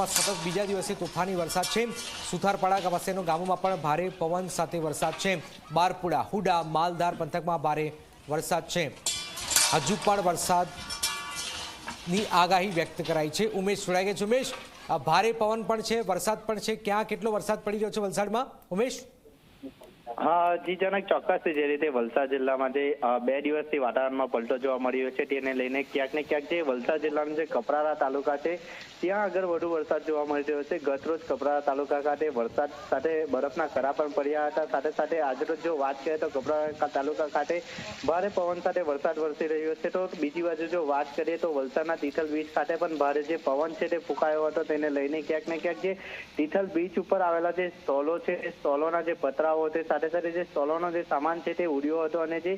વલસાડમાં સતત બીજા દિવસે તોફાની વરસાદ છે. સુથારપાડા પાસેનો ગામોમાં પણ ભારે પવન સાથે વરસાદ છે. બારપુડા, હુડા, માલધાર પંથકમાં ભારે વરસાદ છે. હજુ પણ વરસાદની આગાહી વ્યક્ત કરાઈ છે. ઉમેશ જોડાઈ ગયા છે. ઉમેશ ભારે પવન પણ છે, વરસાદ પણ છે. ક્યાં કેટલો વરસાદ પડી રહ્યો છે વલસાડમાં? ઉમેશ? હા જી જનક ચોક્કસ જે રીતે વલસાડ જિલ્લામાં જે બે દિવસથી વાતાવરણમાં પલટો જોવા મળી રહ્યો છે, તેને લઈને ક્યાંક ને ક્યાંક જે વલસાડ જિલ્લાનો જે કપરારા તાલુકા છે, ત્યાં આગળ વધુ વરસાદ જોવા મળી રહ્યો છે. ગતરોજ કપરારા તાલુકા ખાતે વરસાદ સાથે બરફના કરા પણ પડ્યા હતા. સાથે સાથે આજરોજ જો વાત કરીએ તો કપરારા તાલુકા ખાતે ભારે પવન સાથે વરસાદ વરસી રહ્યો છે. તો બીજી બાજુ જો વાત કરીએ તો વલસાડના તિથલ બીચ ખાતે પણ ભારે જે પવન છે તે ફૂંકાયો હતો. તેને લઈને ક્યાંક ને ક્યાંક જે તિથલ બીચ ઉપર આવેલા જે સ્ટોલો છે, એ સ્ટોલોના જે પતરાઓ છે, સાથે સાથે જે સ્ટોલોનો જે સામાન છે તે ઉડ્યો હતો અને જે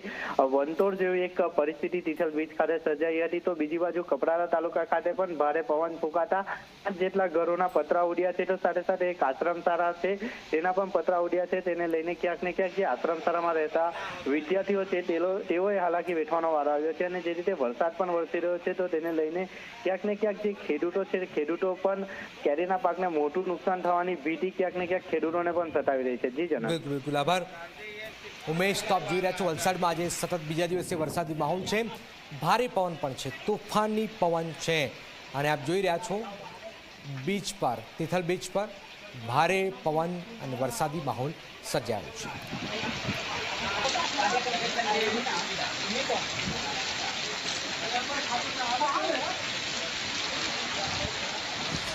વંતોળ જેવી એક પરિસ્થિતિ તિથલ બીચ ખાતે સર્જાઈ હતી, તો બીજી બાજુ કપરાડા તાલુકા ખાતે પણ ભારે પવન ફૂંકાતા પાંચ જેટલા ઘરોના પતરા ઉડ્યા છે, તો સાથે સાથે એક આશ્રમશાળા છે, તેના પણ પતરા ઉડ્યા છે, તેને લઈને ક્યાંક ને ક્યાંક જે આશ્રમશાળામાં રહેતા વિદ્યાર્થીઓ છે તેઓ તેઓએ હાલાકી વેઠવાનો વારો આવ્યો છે અને જે રીતે વરસાદ પણ વરસી રહ્યો છે, તો તેને લઈને ક્યાંક ને ક્યાંક જે ખેડૂતો છે ખેડૂતો પણ કેરીના પાકને મોટું નુકસાન થવાની ભીતિ ક્યાંક ને ક્યાંક ખેડૂતોને પણ સતાવી રહી છે. જી જનાબ. આભાર ઉમેશ તો આપ જોઈ રહ્યા છો. વલસાડમાં આજે સતત બીજા દિવસે વરસાદી માહોલ છે. ભારે પવન પણ છે. તોફાની પવન છે. અને આપ જોઈ રહ્યા છો બીચ પર, તિથલ બીચ પર ભારે પવન અને વરસાદી માહોલ સર્જાયો છે.